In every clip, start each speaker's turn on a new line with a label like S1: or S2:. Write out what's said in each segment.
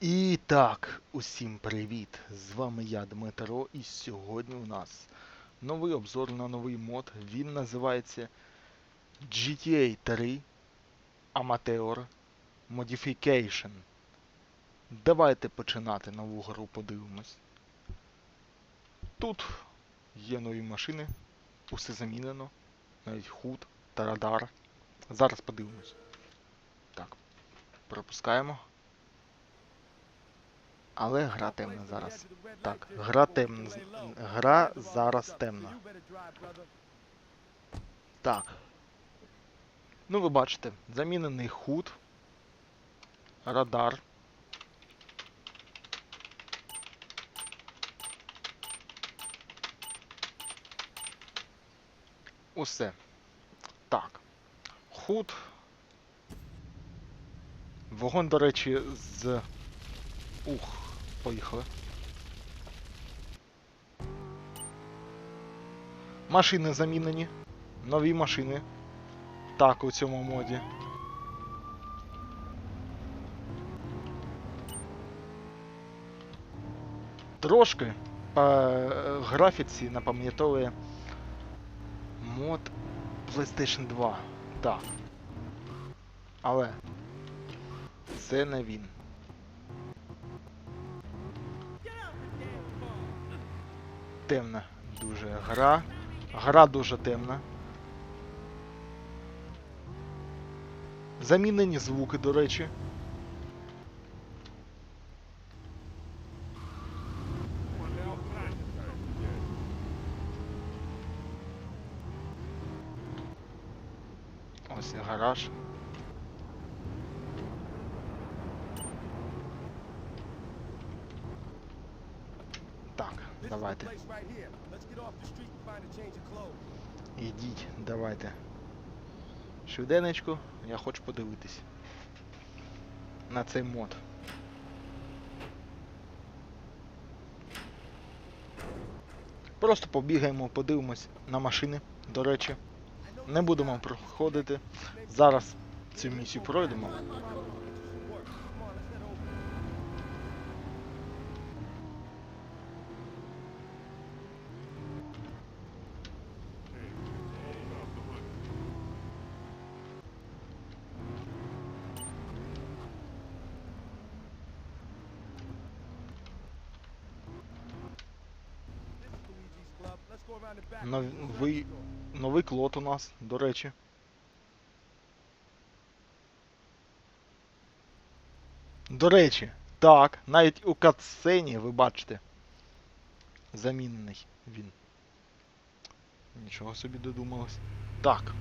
S1: І так, усім привіт! З вами я, Дмитро, і сьогодні у нас новий обзор на новий мод. Він називається GTA 3 Amateur Modification. Давайте починати нову гру, подивимось. Тут є нові машини, усе замінено, навіть худ та радар. Зараз подивимось. Так, пропускаємо. Але гра темна зараз. Так, гра темна. Гра зараз темна. Так. Ну, ви бачите, замінений худ, радар. Усе. Так. Худ. Вогонь, до речі, з. Ух, поїхали. Машини замінені. Нові машини. Так, у цьому моді. Трошки по е, графіці напам'ятовує мод PlayStation 2. Так. Але це не він. Темна дуже гра. Гра дуже темна. Замінені звуки, до речі. Ось і гараж. Так, давайте. Ідіть, давайте. Швиденечко, я хочу подивитись на цей мод. Просто побігаємо, подивимось на машини, до речі. Не будемо проходити. Зараз цю місію пройдемо. Новий, новий клот у нас, до речі. До речі, так, навіть у катсцені ви бачите. Замінений він. Нічого собі додумалось. Так.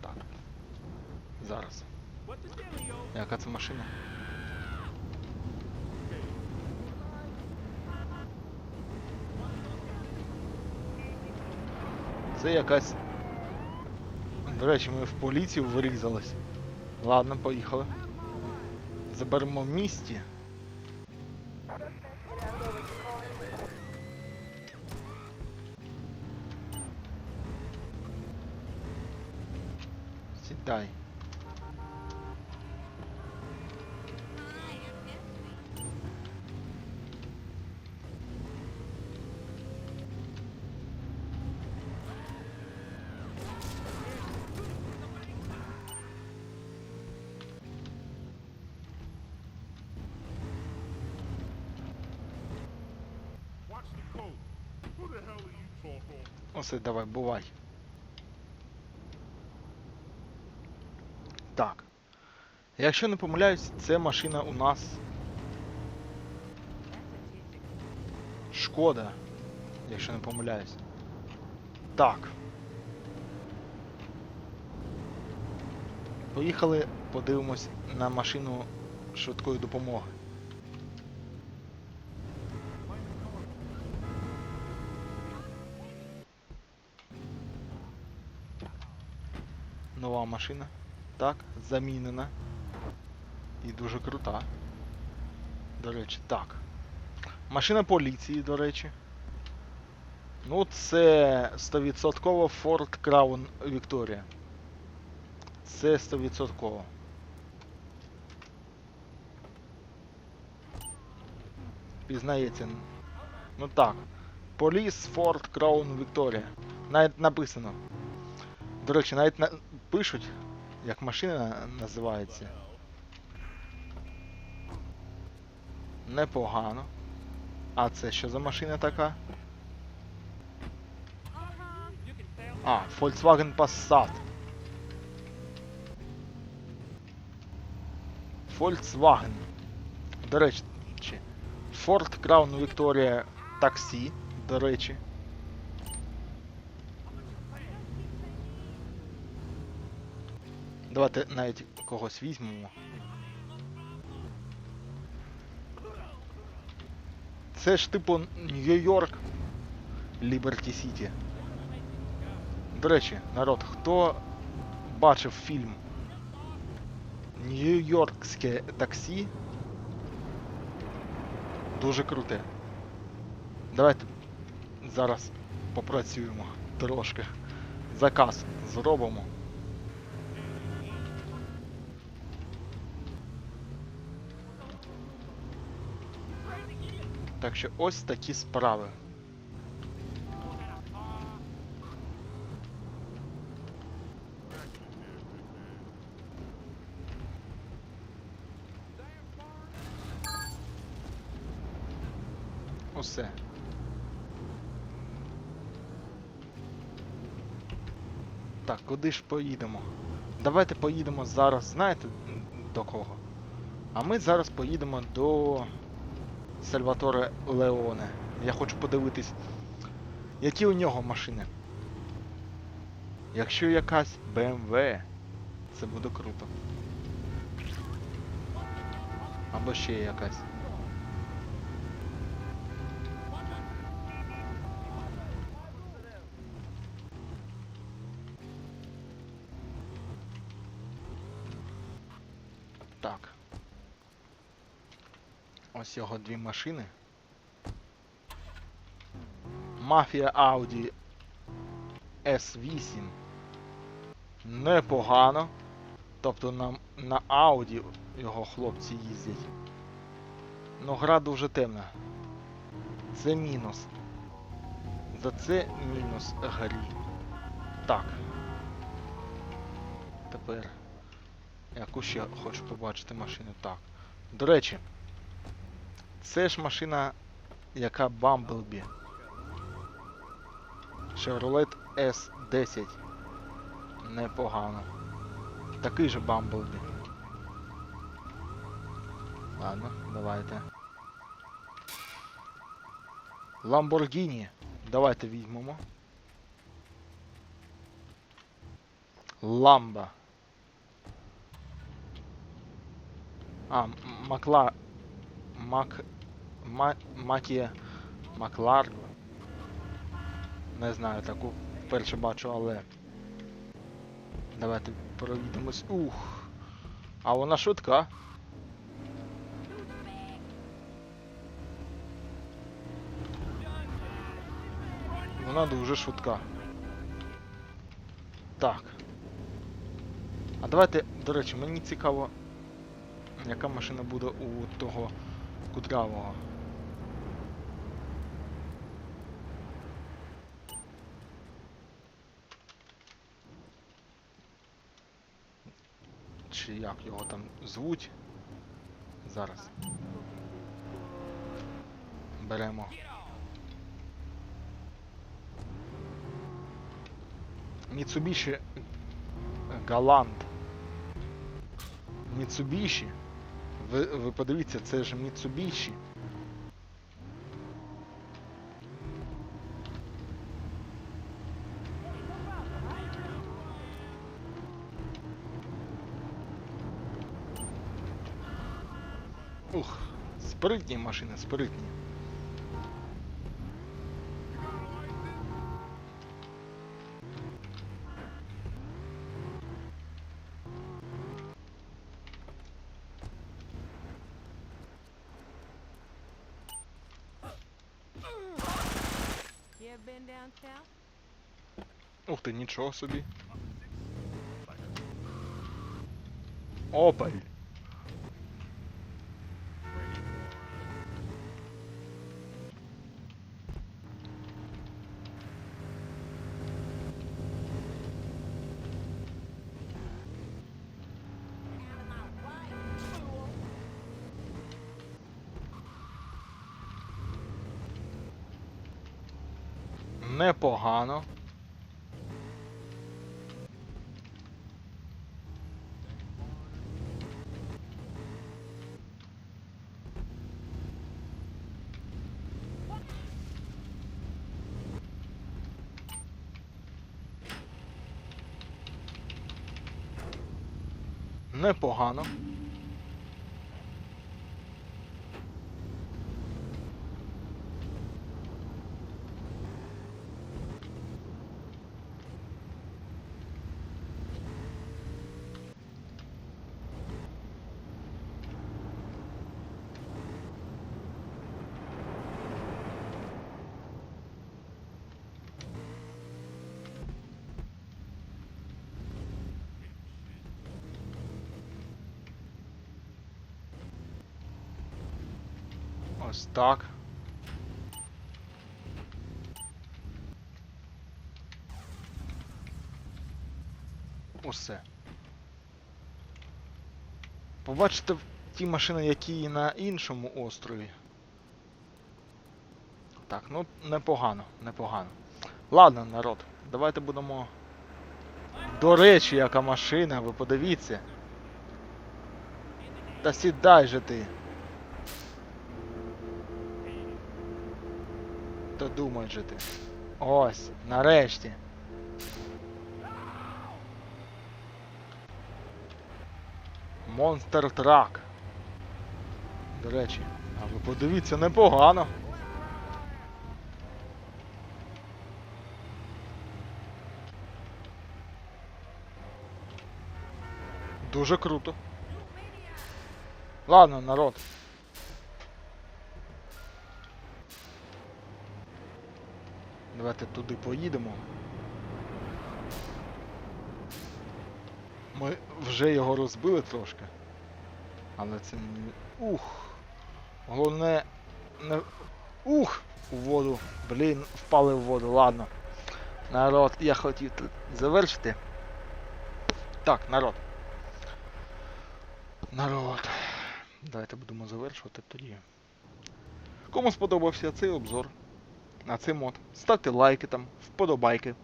S1: Так. Зараз. Яка це машина? Це якась. До речі, ми в поліцію вирізались. Ладно, поїхали. Заберемо в місті. Сідай. Оце давай, бувай. Так. Якщо не помиляюсь, це машина у нас. Шкода. Якщо не помиляюсь. Так. Поїхали, подивимось на машину швидкої допомоги. нова машина. Так, замінена. І дуже крута. До речі, так. Машина поліції, до речі. Ну, це 100% Ford Crown Victoria. Це 100%. Пізнається. Ну так. Police Ford Crown Victoria. Навіть написано. До речі, навіть на... пишуть, як машина називається. Непогано. А це що за машина така? А, Volkswagen Passat. Volkswagen. До речі, Ford Crown Victoria таксі, до речі. Давайте навіть когось візьмемо. Це ж типу Нью-Йорк Ліберті Сіті. До речі, народ, хто бачив фільм Нью-Йоркське таксі? Дуже круте. Давайте зараз попрацюємо трошки. Заказ зробимо. Так що ось такі справи. Усе. Так, куди ж поїдемо? Давайте поїдемо зараз, знаєте до кого? А ми зараз поїдемо до Сальваторе Леоне. Я хочу подивитись, які у нього машини. Якщо якась BMW, це буде круто. Або ще якась. Так. Ось його дві машини. Мафія Audi S8. Непогано. Тобто на, на Audi його хлопці їздять. Ну гра дуже темна. Це мінус. За це мінус грі. Так. Тепер. Яку ще хочу побачити машину. Так. До речі, це ж машина, яка Bumblebee. Chevrolet S10. Непогано. Такий же Bumblebee. Ладно, давайте. Lamborghini. Давайте візьмемо. Ламба. А, Макла... Мак... Ма... Макія... Маклар. Не знаю, таку вперше бачу, але... Давайте проїдемось. Ух. А вона швидка. Вона дуже швидка. Так. А давайте, до речі, мені цікаво, яка машина буде у того кудрявого. Чи як його там звуть? Зараз. Беремо. Mitsubishi Galant. Mitsubishi. Ви, ви подивіться, це ж Mitsubishi. Ух, спритні машини, спритні. Ух ти, нічого собі. Опель. Непогано. Непогано. Ось так. Усе. Побачите ті машини, які і на іншому острові. Так, ну непогано, непогано. Ладно, народ, давайте будемо. До речі, яка машина, ви подивіться. Та сідай же ти. Та думай же ти. Ось, нарешті. Монстер трак. До речі, а ви подивіться, непогано. Дуже круто. Ладно, народ. Давайте туди поїдемо. Ми вже його розбили трошки. Але це не. Ух! Головне. Не... Ух! У воду. Блін, впали в воду, ладно. Народ, я хотів завершити. Так, народ. Народ. Давайте будемо завершувати тоді. Кому сподобався цей обзор на цей мод, ставте лайки там, вподобайки.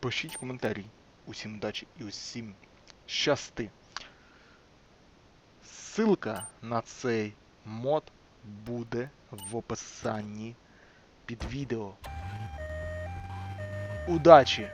S1: Пишіть коментарі. Усім удачі і усім щасти. Ссылка на цей мод буде в описанні під відео. Удачі!